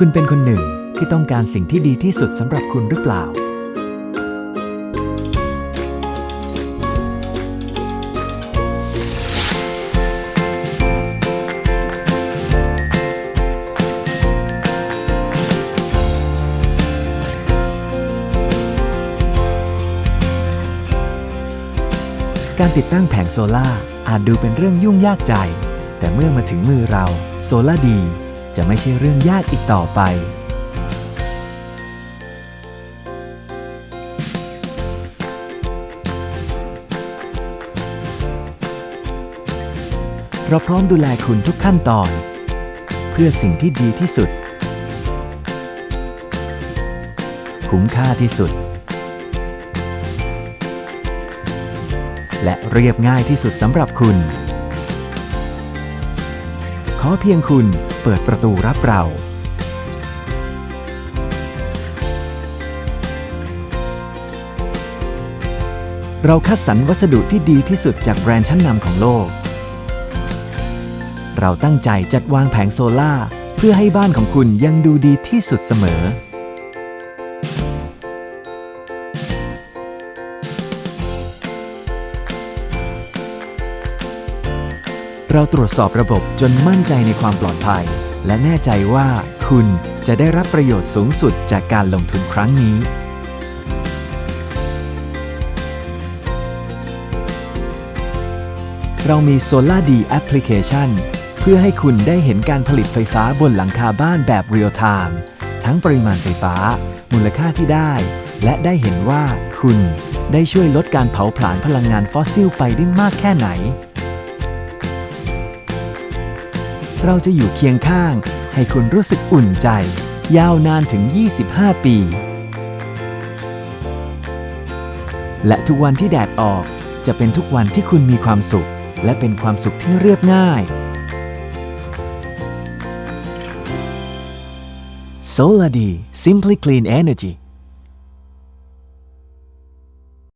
คุณเป็นคนหนึ่งที่ต้องการสิ่งที่ดีที่สุดสำหรับคุณหรือเปล่า การติดตั้งแผงโซล่าอาจดูเป็นเรื่องยุ่งยากใจ แต่เมื่อมาถึงมือเราโซล่าดี จะไม่ใช่เรื่องยากอีกต่อไป เราพร้อมดูแลคุณทุกขั้นตอน เพื่อสิ่งที่ดีที่สุด คุ้มค่าที่สุด และเรียบง่ายที่สุดสำหรับคุณขอเพียงคุณ เปิดประตูรับเรา เราคัดสรรวัสดุที่ดีที่สุดจากแบรนด์ชั้นนำของโลก เราตั้งใจจัดวางแผงโซล่าเพื่อให้บ้านของคุณยังดูดีที่สุดเสมอ เราตรวจสอบระบบจนมั่นใจในความปลอดภัย และแน่ใจว่าคุณจะได้รับประโยชน์สูงสุดจากการลงทุนครั้งนี้ เรามี Solar D Application เพื่อให้คุณได้เห็นการผลิตไฟฟ้าบนหลังคาบ้านแบบเรียลไทม์ทั้งปริมาณไฟฟ้า มูลค่าที่ได้ และได้เห็นว่าคุณได้ช่วยลดการเผาผลาญพลังงานฟอสซิลไปได้มากแค่ไหน เราจะอยู่เคียงข้าง ให้คุณรู้สึกอุ่นใจ ยาวนานถึง 25 ปี และทุกวันที่แดดออกจะเป็นทุกวันที่คุณมีความสุข และเป็นความสุขที่เรียบง่าย Solar D Simply Clean Energy